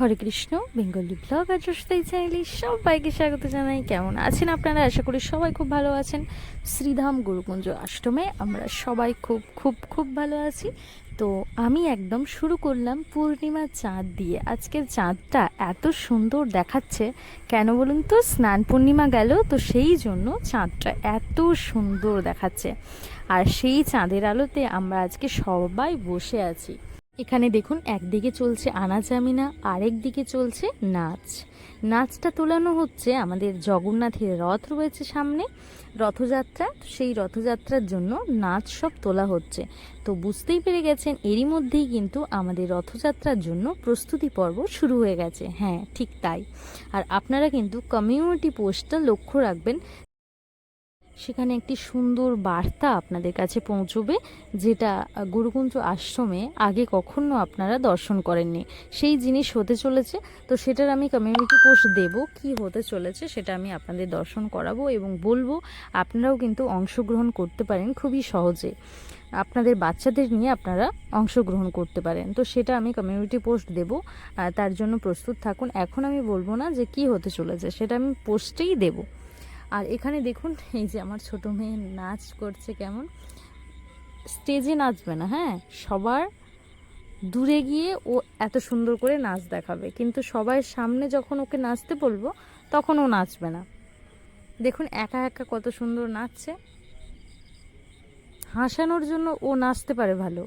হরে Krishna, Bengali blog এই চ্যানেলে সবাইকে স্বাগত জানাই। কেমন আছেন আপনারা? আশা করি সবাই খুব ভালো আছেন। শ্রীধাম গুরুকুঞ্জ আষ্টমে আমরা সবাই খুব খুব খুব ভালো আছি। তো আমি একদম শুরু করলাম পূর্ণিমা চাঁদ দিয়ে। আজকের চাঁদটা এত সুন্দর দেখাচ্ছে। কেন বলুন তো? স্নান পূর্ণিমা গেল, তো সেই জন্য চাঁদটা এত সুন্দর দেখাচ্ছে। আর সেই চাঁদের আলোতে আমরা আজকে সবাই বসে আছি। এখানে দেখুন, একদিকে চলছে আনাচামিনা আরেক দিকে চলছে নাচ। নাচটা তোলানো হচ্ছে আমাদের জগন্নাথের রথ রয়েছে সামনে, রথযাত্রা। সেই রথযাত্রার জন্য নাচ সব তোলা হচ্ছে। তো বুঝতেই পেরে গেছেন, এরই মধ্যেই কিন্তু আমাদের রথযাত্রার জন্য প্রস্তুতি পর্ব শুরু হয়ে গেছে। হ্যাঁ ঠিক তাই। আর আপনারা কিন্তু কমিউনিটি পোস্টটা লক্ষ্য রাখবেন। সেখানে একটি সুন্দর বার্তা আপনাদের কাছে পৌঁছবে, যেটা গুরুকুঞ্জ আশ্রমে আগে কখনো আপনারা দর্শন করেননি। সেই জিনিস হতে চলেছে, তো সেটার আমি কমিউনিটি পোস্ট দেব, কি হতে চলেছে সেটা আমি আপনাদের দর্শন করাবো এবং বলব, আপনারাও কিন্তু অংশগ্রহণ করতে পারেন খুবই সহজে। আপনাদের বাচ্চাদের নিয়ে আপনারা অংশগ্রহণ করতে পারেন, তো সেটা আমি কমিউনিটি পোস্ট দেব তার জন্য প্রস্তুত থাকুন। এখন আমি বলব না যে কি হতে চলেছে, সেটা আমি পোস্টেই দেবো। আর এখানে দেখুন, এই যে আমার ছোট মেয়ে নাচ করছে কেমন। স্টেজে নাচবে না হ্যাঁ? সবার দূরে গিয়ে ও এত সুন্দর করে নাচ দেখাবে। কিন্তু সবাই সামনে যখন ওকে নাচতে বলব, তখন ও নাচবে না। দেখুন, একা একা কত সুন্দর নাচছে। হাসানোর জন্য ও নাচতে পারে ভালো,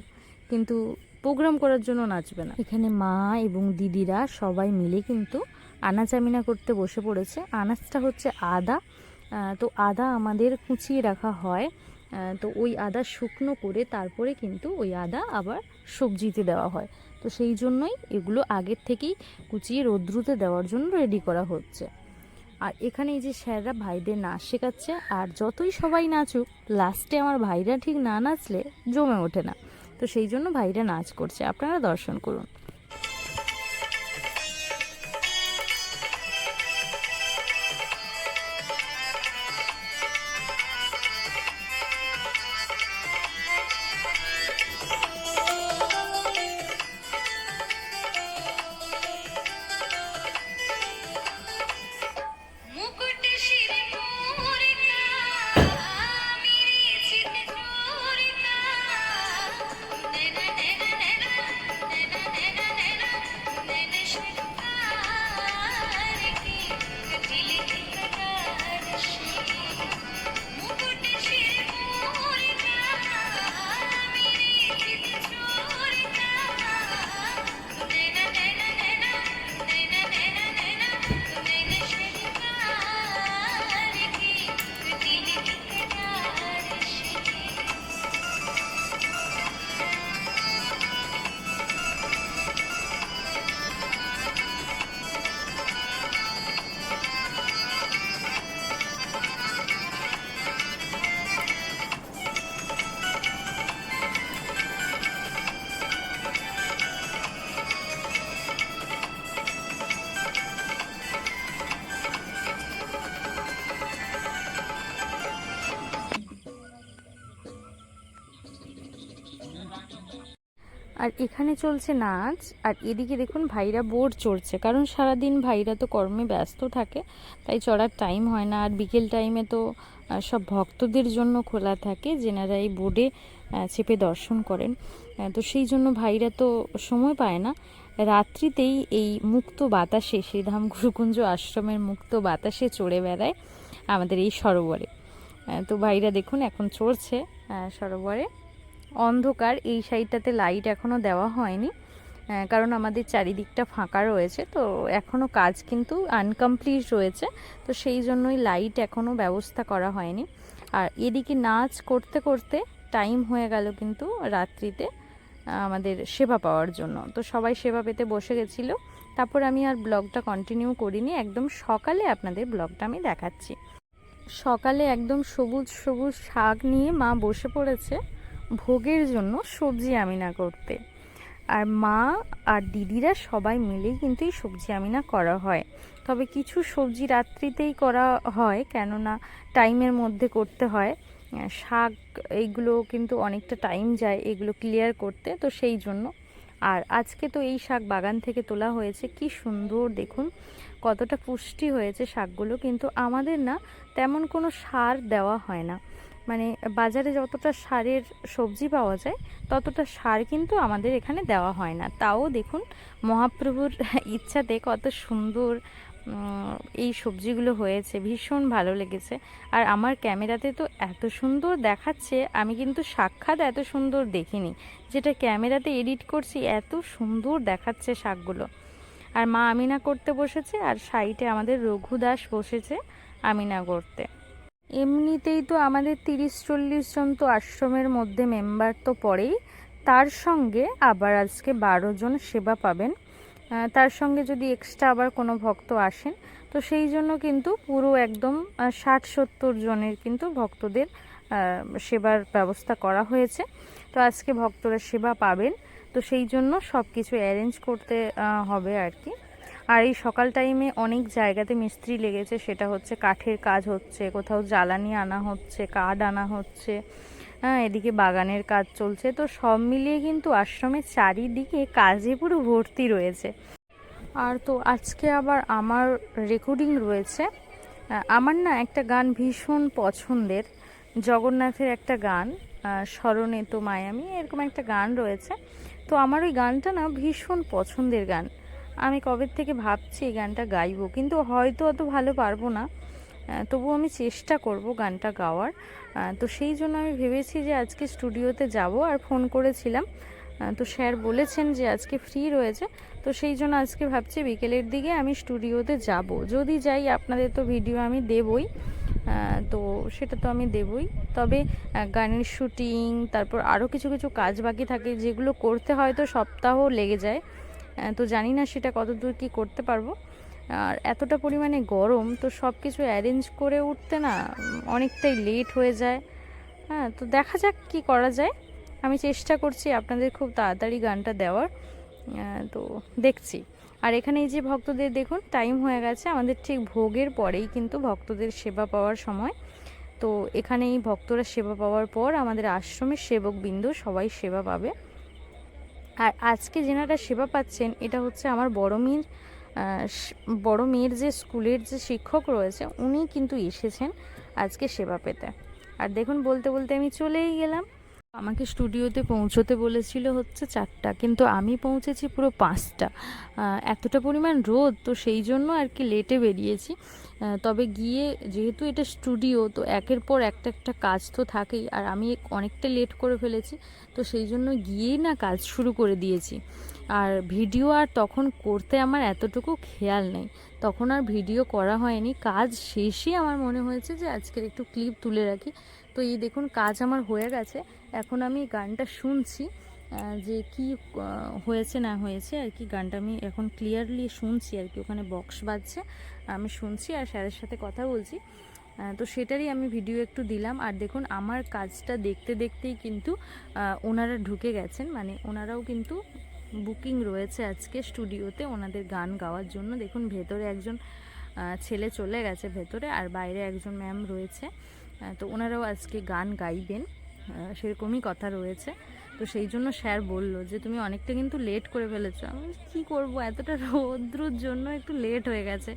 কিন্তু প্রোগ্রাম করার জন্য নাচবে না। এখানে মা এবং দিদিরা সবাই মিলে কিন্তু আনাচামিনা করতে বসে পড়েছে। আনাজটা হচ্ছে আদা। তো আদা আমাদের কুচিয়ে রাখা হয়। তো ওই আদা শুকনো করে তারপরে কিন্তু ওই আদা আবার সবজিতে দেওয়া হয়। তো সেই জন্যই এগুলো আগের থেকেই কুচিয়ে রৌদ্রুতে দেওয়ার জন্য রেডি করা হচ্ছে। আর এখানে এই যে স্যাররা ভাইদের নাচ শেখাচ্ছে, আর যতই সবাই নাচুক, লাস্টে আমার ভাইরা ঠিক না নাচলে জমে ওঠে না। তো সেই জন্য ভাইরা নাচ করছে। আপনারা দর্শন করুন। আর এখানে চলছে নাচ, আর এদিকে দেখুন ভাইরা বোর্ড চড়ছে। কারণ সারাদিন ভাইরা তো কর্মে ব্যস্ত থাকে, তাই চড়ার টাইম হয় না। আর বিকেল টাইমে তো সব ভক্তদের জন্য খোলা থাকে, যেনারা এই বোর্ডে চেপে দর্শন করেন। তো সেই জন্য ভাইরা তো সময় পায় না। রাত্রিতেই এই মুক্ত বাতাসে, শ্রীধাম গুরুকুঞ্জ আশ্রমের মুক্ত বাতাসে চড়ে বেড়ায় আমাদের এই সরোবরে। তো ভাইরা দেখুন এখন চড়ছে সরোবরে। অন্ধকার, এই সাইডটাতে লাইট এখনও দেওয়া হয়নি। কারণ আমাদের চারিদিকটা ফাঁকা রয়েছে, তো এখনও কাজ কিন্তু আনকমপ্লিট রয়েছে, তো সেই জন্যই লাইট এখনও ব্যবস্থা করা হয়নি। আর এদিকে নাচ করতে করতে টাইম হয়ে গেল কিন্তু রাত্রিতে আমাদের সেবা পাওয়ার জন্য। তো সবাই সেবা পেতে বসে গেছিল। তারপর আমি আর ব্লগটা কন্টিনিউ করিনি, একদম সকালে আপনাদের ব্লগটা আমি দেখাচ্ছি। সকালে একদম সবুজ সবুজ শাক নিয়ে মা বসে পড়েছে। ভোগের জন্য সবজি আমিনা করতে। আর মা আর দিদিরা সবাই মিলেই কিন্তু এই সবজি আমিনা করা হয়। তবে কিছু সবজি রাত্রিতেই করা হয়, কেননা টাইমের মধ্যে করতে হয়। শাক এইগুলো কিন্তু অনেকটা টাইম যায় এগুলো ক্লিয়ার করতে, তো সেই জন্য। আর আজকে তো এই শাক বাগান থেকে তোলা হয়েছে, কি সুন্দর দেখুন, কতটা পুষ্টি হয়েছে শাকগুলো। কিন্তু আমাদের না তেমন কোনো সার দেওয়া হয় না। মানে বাজারে যতটা সারের সবজি পাওয়া যায়, ততটা সার কিন্তু আমাদের এখানে দেওয়া হয় না। তাও দেখুন, মহাপ্রভুর ইচ্ছাতে কত সুন্দর এই সবজিগুলো হয়েছে, ভীষণ ভালো লেগেছে। আর আমার ক্যামেরাতে তো এত সুন্দর দেখাচ্ছে, আমি কিন্তু সাক্ষাৎ এত সুন্দর দেখিনি। যেটা ক্যামেরাতে এডিট করছি, এত সুন্দর দেখাচ্ছে শাকগুলো। আর মা আমিনা করতে বসেছে, আর সাইডে আমাদের রঘু দাস বসেছে আমিনা করতে। এমনিতেই তো আমাদের তিরিশ চল্লিশ জন তো আশ্রমের মধ্যে মেম্বার তো পড়েই। তার সঙ্গে আবার আজকে বারো জন সেবা পাবেন। তার সঙ্গে যদি এক্সট্রা আবার কোনো ভক্ত আসেন, তো সেই জন্য কিন্তু পুরো একদম ষাট সত্তর জনের কিন্তু ভক্তদের সেবার ব্যবস্থা করা হয়েছে। তো আজকে ভক্তরা সেবা পাবেন। তো সেই জন্য সব কিছু অ্যারেঞ্জ করতে হবে আর কি। আর এই সকাল টাইমে অনেক জায়গাতে মিস্ত্রি লেগেছে, সেটা হচ্ছে কাঠের কাজ হচ্ছে, কোথাও জ্বালানি আনা হচ্ছে, কাঠ আনা হচ্ছে হ্যাঁ এদিকে বাগানের কাজ চলছে। তো সব মিলিয়ে কিন্তু আশ্রমের চারিদিকে কাজে পুরো ভর্তি রয়েছে। আর তো আজকে আবার আমার রেকর্ডিং রয়েছে। আমার না একটা গান ভীষণ পছন্দের, জগন্নাথের একটা গান স্মরণে তো মায়ামি, এরকম একটা গান রয়েছে। তো আমার ওই গানটা না ভীষণ পছন্দের গান। আমি কবে থেকে ভাবছি এই গানটা গাইবো? কিন্তু হয়তো অত ভালো পারব না। তবুও আমি চেষ্টা করব গানটা গাওয়ার। তো সেই জন্য আমি ভেবেছি যে আজকে স্টুডিওতে যাব আর ফোন করেছিলাম। তো স্যার বলেছেন যে আজকে ফ্রি রয়েছে। তো সেই জন্য আজকে ভাবছি বিকেলের দিকে আমি স্টুডিওতে যাব। যদি যাই, আপনাদের তো ভিডিও আমি দেবই। তো সেটা তো আমি দেবই। তবে গানের শুটিং, তারপর আরও কিছু কিছু কাজ বাকি থাকে, যেগুলো করতে হয়তো সপ্তাহ লেগে যায়। তো জানি না সেটা কতদূর কি করতে পারব। আর এতটা পরিমাণে গরম, তো সব কিছু অ্যারেঞ্জ করে উঠতে না অনেকটাই লেট হয়ে যায়। হ্যাঁ তো দেখা যাক কি করা যায়। আমি চেষ্টা করছি আপনাদের খুব তাড়াতাড়ি গানটা দেওয়ার। তো দেখছি। আর এখানে এই যে ভক্তদের দেখুন টাইম হয়ে গেছে। আমাদের ঠিক ভোগের পরেই কিন্তু ভক্তদের সেবা পাওয়ার সময়। তো এখানে এই ভক্তরা সেবা পাওয়ার পর আমাদের আশ্রমের সেবক বিন্দু সবাই সেবা পাবে। আর আজকে যেনারা সেবা পাচ্ছেন, এটা হচ্ছে আমার বড় মেয়ের বড় মেয়ের যে স্কুলের যে শিক্ষক রয়েছে উনি কিন্তু এসেছেন আজকে সেবা পেতে। আর দেখুন, বলতে বলতে আমি চলেই গেলাম। আমাকে স্টুডিওতে পৌঁছতে বলেছিল হচ্ছে চারটা, কিন্তু আমি পৌঁছেছি পুরো পাঁচটা। এতটা পরিমাণ রোদ, তো সেই জন্য আর কি লেটে বেরিয়েছি। তবে গিয়ে যেহেতু এটা স্টুডিও, তো একের পর একটা একটা কাজ তো থাকেই, আর আমি অনেকটা লেট করে ফেলেছি, তো সেই জন্য গিয়েই না কাজ শুরু করে দিয়েছি। আর ভিডিও আর তখন করতে আমার এতটুকু খেয়াল নেই। তখন আর ভিডিও করা হয়নি। কাজ শেষে আমার মনে হয়েছে যে আজকের একটু ক্লিপ তুলে রাখি। তো এই দেখুন কাজ আমার হয়ে গেছে। এখন আমি গানটা শুনছি যে কি হয়েছে না হয়েছে আর কি গানটা আমি এখন ক্লিয়ারলি শুনছি আর কি। ওখানে বক্স বাজছে, আমি শুনছি আর স্যারের সাথে কথা বলছি। তো সেটারই আমি ভিডিও একটু দিলাম। আর দেখুন আমার কাজটা দেখতে দেখতেই কিন্তু ওনারা ঢুকে গেছেন। মানে ওনারাও কিন্তু বুকিং রয়েছে আজকে স্টুডিওতে ওনাদের গান গাওয়ার জন্য। দেখুন ভেতরে একজন ছেলে চলে গেছে ভেতরে আর বাইরে একজন ম্যাম রয়েছে। তো ওনারাও আজকে গান গাইবেন সেরকমই কথা রয়েছে। তো সেই জন্য স্যার বলল যে, তুমি অনেকটা কিন্তু লেট করে ফেলেছো। আমি কী করব? এতটা রৌদ্রুর জন্য একটু লেট হয়ে গেছে।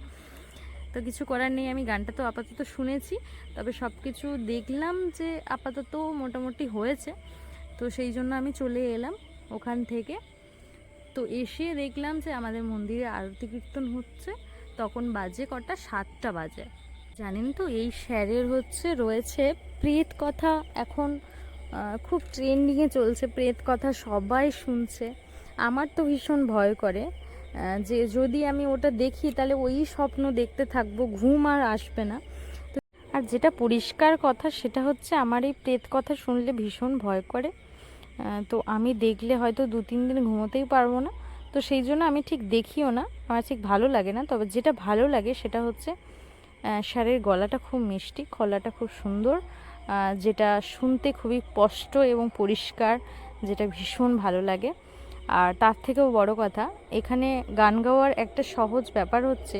তো কিছু করার নেই, আমি গানটা তো আপাতত শুনেছি, তবে সব কিছু দেখলাম যে আপাতত মোটামুটি হয়েছে। তো সেই জন্য আমি চলে এলাম ওখান থেকে। তো এসে দেখলাম যে আমাদের মন্দিরে আরতি কীর্তন হচ্ছে, তখন বাজে কটা? সাতটা বাজে। জানেন তো, এই স্যারের হচ্ছে রয়েছে প্রেত কথা। এখন খুব ট্রেন্ডিংয়ে চলছে প্রেত কথা, সবাই শুনছে। আমার তো ভীষণ ভয় করে যে যদি আমি ওটা দেখি, তাহলে ওই স্বপ্ন দেখতে থাকব, ঘুম আর আসবে না। আর যেটা পরিষ্কার কথা, সেটা হচ্ছে আমার এই প্রেত কথা শুনলে ভীষণ ভয় করে। তো আমি দেখলে হয়তো দু তিন দিন ঘুমোতেই পারব না। তো সেই জন্য আমি ঠিক দেখিও না, আমার ঠিক ভালো লাগে না। তবে যেটা ভালো লাগে, সেটা হচ্ছে স্যারের গলাটা খুব মিষ্টি গলাটা খুব সুন্দর যেটা শুনতে খুবই স্পষ্ট এবং পরিষ্কার, যেটা ভীষণ ভালো লাগে। আর তার থেকেও বড় কথা, এখানে গান গাওয়ার একটা সহজ ব্যাপার হচ্ছে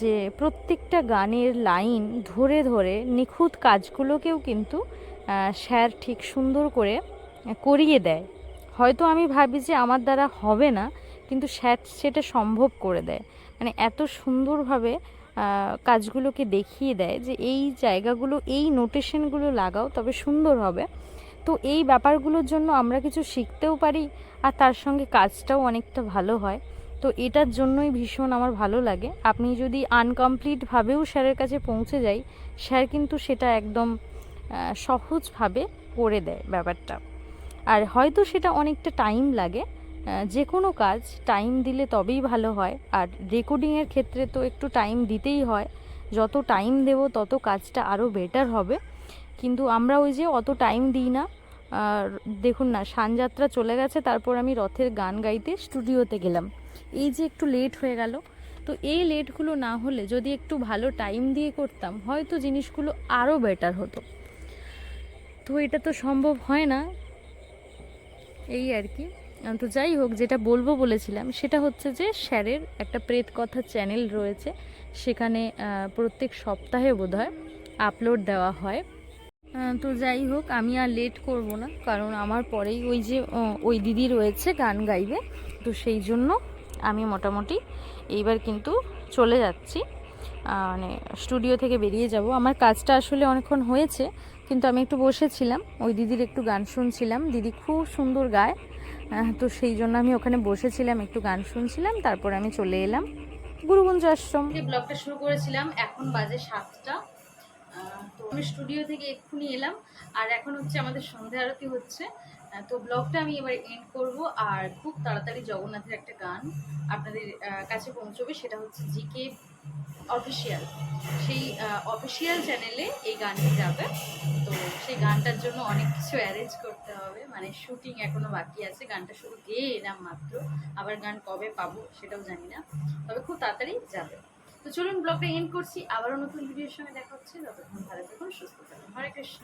যে প্রত্যেকটা গানের লাইন ধরে ধরে নিখুঁত কাজগুলোকেও কিন্তু স্যার ঠিক সুন্দর করে করিয়ে দেয়। হয়তো আমি ভাবি যে আমার দ্বারা হবে না, কিন্তু স্যার সেটা সম্ভব করে দেয়। মানে এত সুন্দরভাবে কাজগুলোকে দেখিয়ে দেয় যে এই জায়গাগুলো, এই নোটেশনগুলো লাগাও, তবে সুন্দর হবে। তো এই ব্যাপারগুলোর জন্য আমরা কিছু শিখতেও পারি আর তার সঙ্গে কাজটাও অনেকটা ভালো হয়। তো এটার জন্যই ভীষণ আমার ভালো লাগে। আপনি যদি আনকমপ্লিটভাবেও স্যারের কাছে পৌঁছে যাই, স্যার কিন্তু সেটা একদম সহজভাবে করে দেয় ব্যাপারটা। আর হয়তো সেটা অনেকটা টাইম লাগে যে কোনো কাজ টাইম দিলে তবেই ভালো হয়। আর রেকর্ডিংয়ের ক্ষেত্রে তো একটু টাইম দিতেই হয়। যত টাইম দেব, তত কাজটা আরও বেটার হবে। কিন্তু আমরা ওই যে অত টাইম দিই না। দেখুন না, সানযাত্রা চলে গেছে, তারপর আমি রথের গান গাইতে স্টুডিওতে গেলাম। এই যে একটু লেট হয়ে গেল। তো এই লেটগুলো না হলে যদি একটু ভালো টাইম দিয়ে করতাম, হয়তো জিনিসগুলো আরও বেটার হতো। তো এটা তো সম্ভব হয় না। এই আর কি। তো যাই হোক, যেটা বলব বলেছিলাম, সেটা হচ্ছে যে স্যারের একটা প্রেত কথা চ্যানেল রয়েছে। সেখানে প্রত্যেক সপ্তাহে বোধহয় আপলোড দেওয়া হয়। তো যাই হোক, আমি আর লেট করব না, কারণ আমার পরেই ওই যে ওই দিদি রয়েছে গান গাইবে। তো সেই জন্য আমি মোটামুটি এইবার কিন্তু চলে যাচ্ছি। মানে স্টুডিও থেকে বেরিয়ে যাব। আমার কাজটা আসলে অনেকক্ষণ হয়েছে, কিন্তু আমি একটু বসেছিলাম। ওই দিদির একটু গান শুনছিলাম। দিদি খুব সুন্দর গায়। তো সেই জন্য আমি ওখানে বসেছিলাম, একটু গান শুনছিলাম, তারপর আমি চলে এলাম গুরুগঞ্জ আশ্রম। ব্লগটা শুরু করেছিলাম, এখন বাজে সাতটা। তো আমি স্টুডিও থেকে এক্ষুনি এলাম, আর এখন হচ্ছে আমাদের সন্ধ্যা আরতি হচ্ছে। তো ব্লগটা আমি এবার এন্ড করব, আর খুব তাড়াতাড়ি জগন্নাথের একটা গান আপনাদের কাছে পৌঁছবে, সেটা হচ্ছে জিকে অফিসিয়াল সেই অফিসিয়াল চ্যানেলে এই গানটি যাবে। তো সেই গানটার জন্য অনেক কিছু অ্যারেঞ্জ করতে হবে। মানে শুটিং এখনও বাকি আছে। গানটা শুধু গেয়ে এলাম মাত্র। আবার গান কবে পাবো সেটাও জানি না। তবে খুব তাড়াতাড়ি যাবে। তো চলুন ব্লগটা এন্ড করছি। আবারও নতুন ভিডিওর সঙ্গে দেখা হচ্ছে। ততক্ষণ ভালো থাকুন, সুস্থ থাকুন। হরে কৃষ্ণ।